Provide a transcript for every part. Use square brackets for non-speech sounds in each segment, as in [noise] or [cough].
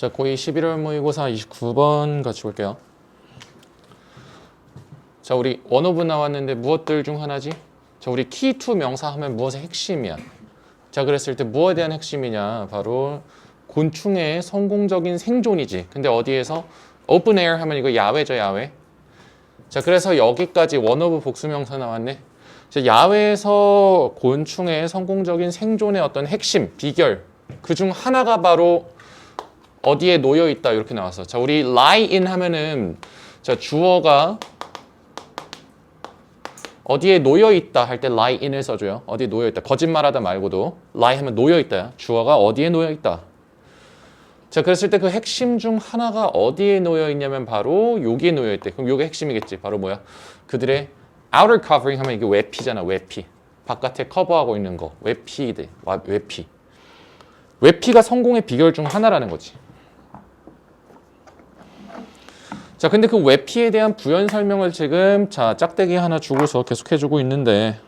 자, 고2 11월 모의고사 29번 같이 볼게요. 자, 우리 원어브 나왔는데 무엇들 중 하나지? 자, 우리 키2 명사 하면 무엇의 핵심이야? 자, 그랬을 때 무엇에 대한 핵심이냐? 바로 곤충의 성공적인 생존이지. 근데 어디에서? 오픈 에어 하면 이거 야외죠, 야외. 자, 그래서 여기까지 원어브 복수 명사 나왔네. 자, 야외에서 곤충의 성공적인 생존의 어떤 핵심, 비결 그 중 하나가 바로 어디에 놓여 있다 이렇게 나왔어. 자, 우리 lie in 하면은 자, 주어가 어디에 놓여 있다 할 때 lie in을 써줘요. 어디에 놓여 있다. 거짓말하다 말고도 lie 하면 놓여 있다. 주어가 어디에 놓여 있다. 자, 그랬을 때 그 핵심 중 하나가 어디에 놓여 있냐면 바로 여기에 놓여 있대. 그럼 요게 핵심이겠지. 바로 뭐야? 그들의 outer covering 하면 이게 외피잖아. 외피. 바깥에 커버하고 있는 거. 외피들. 와, 외피. 외피가 성공의 비결 중 하나라는 거지. 자, 근데 그 외피에 대한 부연 설명을 지금 자, 짝대기 하나 주고서 계속 해주고 있는데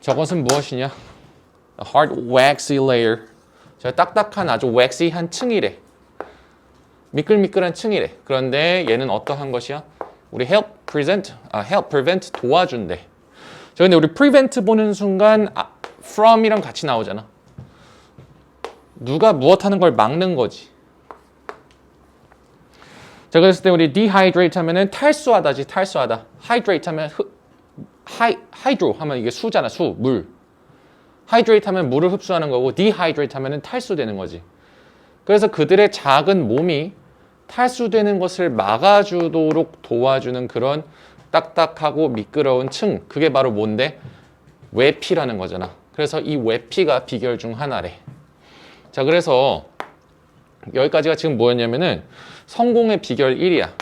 저것은 무엇이냐? A hard waxy layer. 자, 딱딱한 아주 waxy한 층이래. 미끌미끌한 층이래. 그런데 얘는 어떠한 것이야? 우리 help present, 아, help prevent 도와준대. 자, 근데 우리 prevent 보는 순간 아, from이랑 같이 나오잖아. 누가 무엇 하는 걸 막는 거지. 자, 그랬을 때 우리 dehydrate 하면은 탈수하다지, 탈수하다. hydrate 하면 흡, hy, hydro 하면 이게 수잖아, 수, 물. hydrate 하면 물을 흡수하는 거고 dehydrate 하면은 탈수되는 거지. 그래서 그들의 작은 몸이 탈수되는 것을 막아주도록 도와주는 그런 딱딱하고 미끄러운 층. 그게 바로 뭔데? 외피라는 거잖아. 그래서 이 외피가 비결 중 하나래. 자, 그래서 여기까지가 지금 뭐였냐면은 성공의 비결 1이야.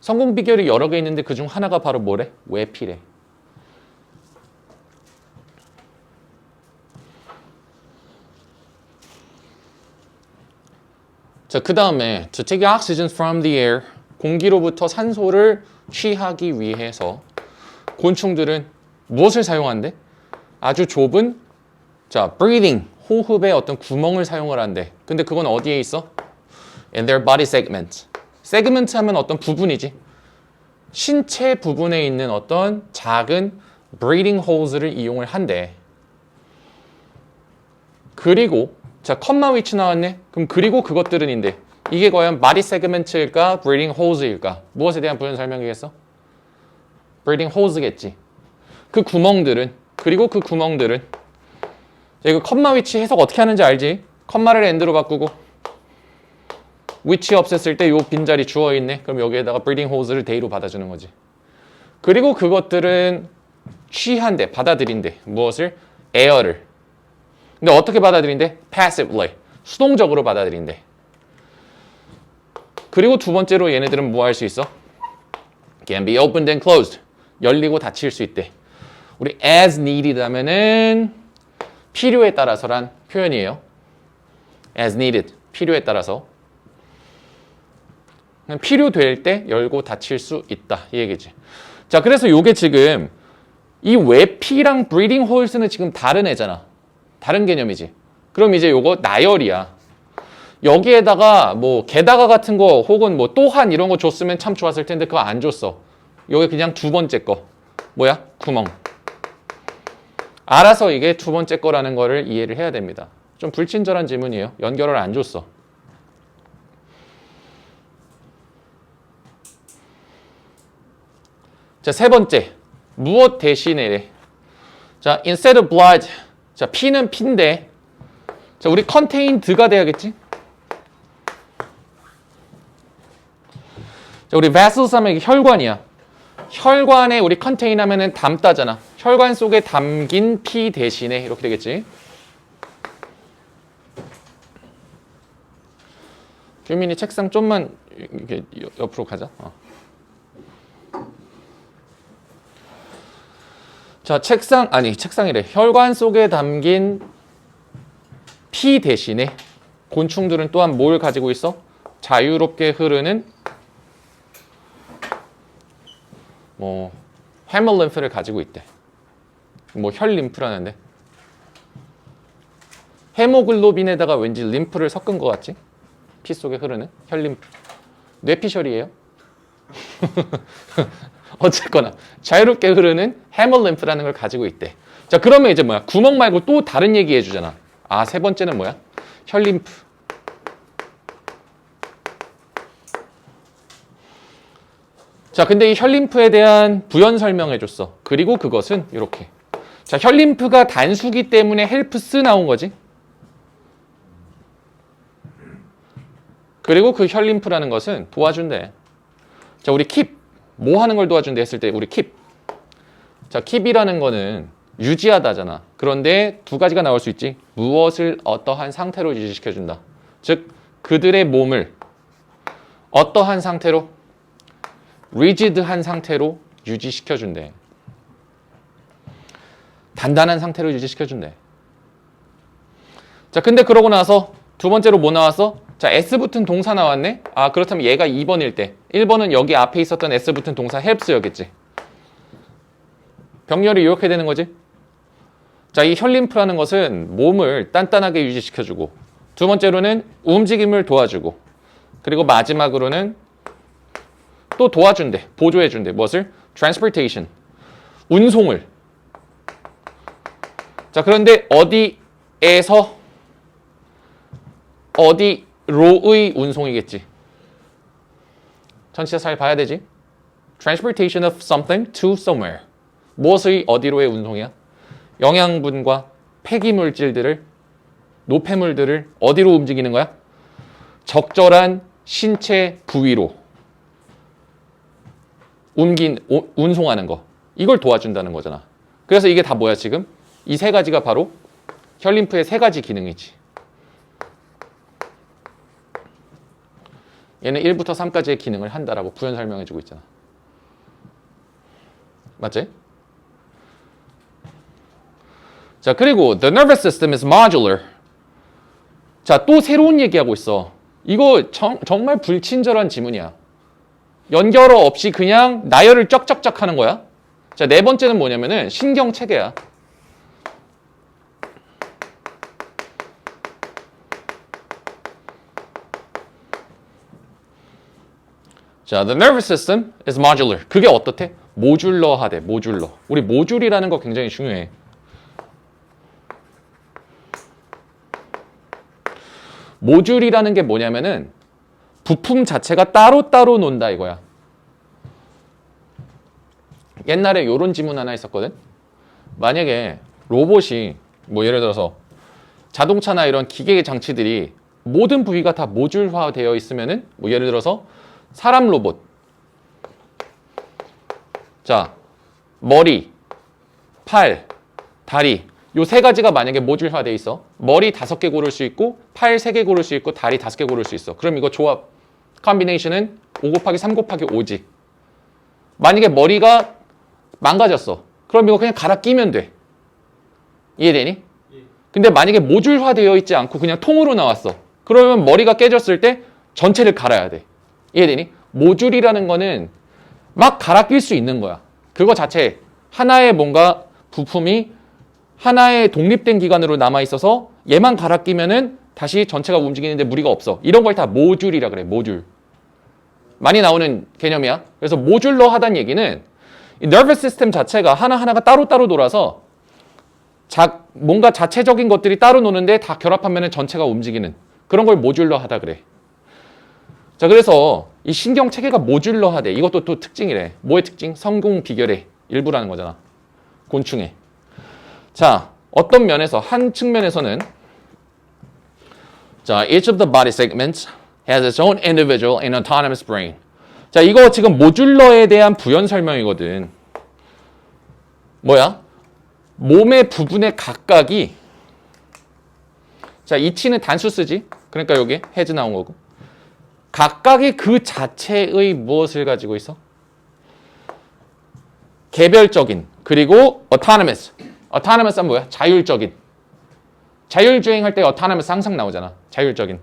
성공 비결이 여러 개 있는데 그 중 하나가 바로 뭐래? 외피래. 자, 그 다음에 to take oxygen from the air 공기로부터 산소를 취하기 위해서 곤충들은 무엇을 사용한대? 아주 좁은 자, breathing 호흡의 어떤 구멍을 사용을 한대. 근데 그건 어디에 있어? in their body segment. segment 하면 어떤 부분이지. 신체 부분에 있는 어떤 작은 breathing holes를 이용을 한대. 그리고 자, 컴마 위치 나왔네. 그럼 그리고 그것들은 인데 이게 과연 body segment일까, breathing holes일까? 무엇에 대한 부연 설명이겠어? breathing holes겠지. 그 구멍들은 그리고 그 구멍들은 자, 이거 컴마 위치 해석 어떻게 하는지 알지? 컴마를 엔드로 바꾸고 위치 없앴을 때요 빈자리 주어 있네. 그럼 여기에다가 breathing holes를 데이로 받아주는 거지. 그리고 그것들은 취한대, 받아들인대. 무엇을? 에어를. 근데 어떻게 받아들인대? passively. 수동적으로 받아들인대. 그리고 두 번째로 얘네들은 뭐 할 수 있어? can be opened and closed. 열리고 닫힐 수 있대. 우리 as needed 하면은 필요에 따라서란 표현이에요. as needed. 필요에 따라서. 필요될 때 열고 닫힐 수 있다. 이 얘기지. 자, 그래서 요게 지금 이 외피랑 breathing holes는 지금 다른 애잖아. 다른 개념이지. 그럼 이제 요거 나열이야. 여기에다가 뭐 게다가 같은 거 혹은 뭐 또한 이런 거 줬으면 참 좋았을 텐데 그거 안 줬어. 요게 그냥 두 번째 거. 뭐야? 구멍. 알아서 이게 두 번째 거라는 거를 이해를 해야 됩니다. 좀 불친절한 질문이에요. 연결을 안 줬어. 자, 세 번째. 무엇 대신에 자, instead of blood. 자, 피는 피인데 자, 우리 contained가 돼야겠지? 자, 우리 vessels 하면 혈관이야. 혈관에 우리 contain 하면은 담다잖아. 혈관 속에 담긴 피 대신에 이렇게 되겠지. 규민이 책상 좀만 이렇게 옆으로 가자. 어. 자, 책상 아니 책상이래. 혈관 속에 담긴 피 대신에 곤충들은 또한 뭘 가지고 있어? 자유롭게 흐르는 뭐 해멀 림프를 가지고 있대. 뭐 혈 림프라는데? 헤모글로빈에다가 왠지 림프를 섞은 것 같지? 피 속에 흐르는 혈 림프. 뇌피셜이에요? [laughs] 어쨌거나 자유롭게 흐르는 헤모 림프라는 걸 가지고 있대. 자 그러면 이제 뭐야? 구멍 말고 또 다른 얘기 해주잖아. 아 세 번째는 뭐야? 혈 림프. 자 근데 이 혈림프에 대한 부연 설명해 줬어. 그리고 그것은 이렇게 자 혈림프가 단수기 때문에 헬프스 나온 거지 그리고 그 혈림프라는 것은 도와준대 자 우리 킵 뭐 하는 걸 도와준대 했을 때 우리 킵 자, 킵이라는 거는 유지하다잖아. 그런데 두 가지가 나올 수 있지. 무엇을 어떠한 상태로 유지시켜준다. 즉, 그들의 몸을 어떠한 상태로? 리지드한 상태로 유지시켜준대. 단단한 상태로 유지시켜준대. 자, 근데 그러고 나서 두 번째로 뭐 나왔어? 자, S 붙은 동사 나왔네? 아, 그렇다면 얘가 2번일 때. 1번은 여기 앞에 있었던 S 붙은 동사 helps였겠지. 병렬이 이렇게 되는 거지. 자, 이 혈림프라는 것은 몸을 단단하게 유지시켜주고, 두 번째로는 움직임을 도와주고, 그리고 마지막으로는 또 도와준대, 보조해준대. 무엇을? transportation. 운송을. 자, 그런데 어디에서 어디로의 운송이겠지. 전치사 잘 봐야 되지. transportation of something to somewhere. 무엇의 어디로의 운송이야? 영양분과 폐기물질들을 노폐물들을 어디로 움직이는 거야? 적절한 신체 부위로 옮긴 오- 운송하는 거. 이걸 도와준다는 거잖아. 그래서 이게 다 뭐야 지금? 이 세 가지가 바로 혈림프의 세 가지 기능이지. 얘는 1부터 3까지의 기능을 한다라고 부연 설명해주고 있잖아. 맞지? 자, 그리고 the nervous system is modular. 자, 또 새로운 얘기하고 있어. 이거 정, 정말 불친절한 지문이야. 연결어 없이 그냥 나열을 쩍쩍쩍 하는 거야. 자, 네 번째는 뭐냐면은 신경 체계야. 자, the nervous system is modular. 그게 어떻대? 모듈러하대, 모듈러. 우리 모듈이라는 거 굉장히 중요해. 모듈이라는 게 뭐냐면은 부품 자체가 따로따로 논다 이거야. 옛날에 요런 지문 하나 있었거든. 만약에 로봇이 뭐 예를 들어서 자동차나 이런 기계 장치들이 모든 부위가 다 모듈화 되어 있으면은 뭐 예를 들어서 사람 로봇. 자, 머리, 팔, 다리. 요 세 가지가 만약에 모듈화 돼 있어. 머리 다섯 개 고를 수 있고, 팔 세 개 고를 수 있고, 다리 다섯 개 고를 수 있어. 그럼 이거 조합, 컨비네이션은 5 곱하기 3 곱하기 5지. 만약에 머리가 망가졌어. 그럼 이거 그냥 갈아 끼면 돼. 이해되니? 근데 만약에 모듈화 되어 있지 않고 그냥 통으로 나왔어. 그러면 머리가 깨졌을 때 전체를 갈아야 돼. 이해되니? 모듈이라는 거는 막 갈아 낄 수 있는 거야. 그거 자체 하나의 뭔가 부품이 하나의 독립된 기관으로 남아 있어서 얘만 갈아 끼면은 다시 전체가 움직이는데 무리가 없어. 이런 걸 다 모듈이라 그래. 모듈. 많이 나오는 개념이야. 그래서 모듈러 하단 얘기는 이 nervous system 자체가 하나하나가 따로따로 돌아서 자, 뭔가 자체적인 것들이 따로 노는데 다 결합하면 전체가 움직이는 그런 걸 모듈러 하다 그래. 자, 그래서 이 신경 체계가 모듈러 하대. 이것도 또 특징이래. 뭐의 특징? 성공 비결의 일부라는 거잖아. 곤충의. 자, 어떤 면에서 한 측면에서는 자, each of the body segments has its own individual and autonomous brain. 자, 이거 지금 모듈러에 대한 부연 설명이거든. 뭐야? 몸의 부분의 각각이 자, 이치는 단수 쓰지. 그러니까 여기 헤즈 나온 거고. 각각이 그 자체의 무엇을 가지고 있어? 개별적인 그리고 autonomous. autonomous는 뭐야? 자율적인. 자율주행할 때 autonomous 항상 나오잖아. 자율적인.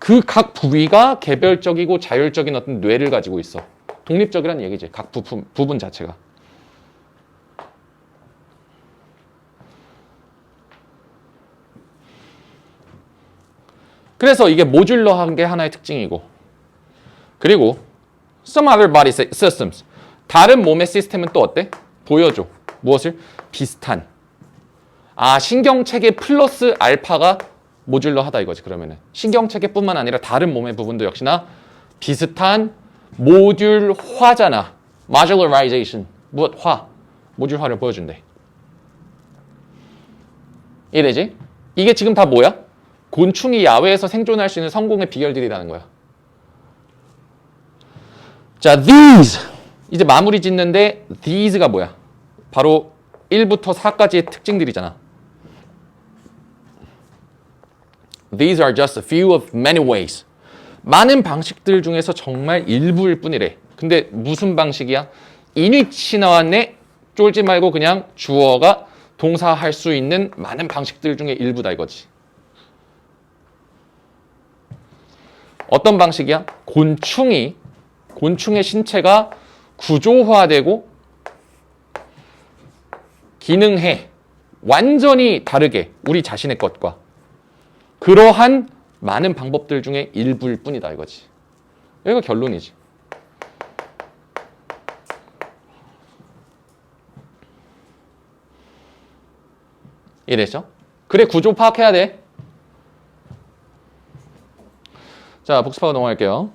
그 각 부위가 개별적이고 자율적인 어떤 뇌를 가지고 있어. 독립적이라는 얘기지. 각 부품, 부분 자체가. 그래서 이게 모듈러한 게 하나의 특징이고 그리고 some other body sy- systems 다른 몸의 시스템은 또 어때? 보여줘. 무엇을? 비슷한. 아 신경체계 플러스 알파가 모듈러하다 이거지 그러면은 신경체계뿐만 아니라 다른 몸의 부분도 역시나 비슷한 모듈화잖아. modularization 무엇 화 모듈화를 보여준대. 이래지? 이게 지금 다 뭐야? 곤충이 야외에서 생존할 수 있는 성공의 비결들이라는 거야. 자, these 이제 마무리 짓는데 these가 뭐야? 바로 1부터 4까지의 특징들이잖아. These are just a few of many ways. 많은 방식들 중에서 정말 일부일 뿐이래. 근데 무슨 방식이야? 인위치 나왔네. 쫄지 말고 그냥 주어가 동사할 수 있는 많은 방식들 중에 일부다 이거지. 어떤 방식이야? 곤충이 곤충의 신체가 구조화되고 기능해 완전히 다르게 우리 자신의 것과 그러한 많은 방법들 중에 일부일 뿐이다 이거지. 여기가 결론이지. 이래죠? 그래 구조 파악해야 돼. 자 복습하고 넘어갈게요.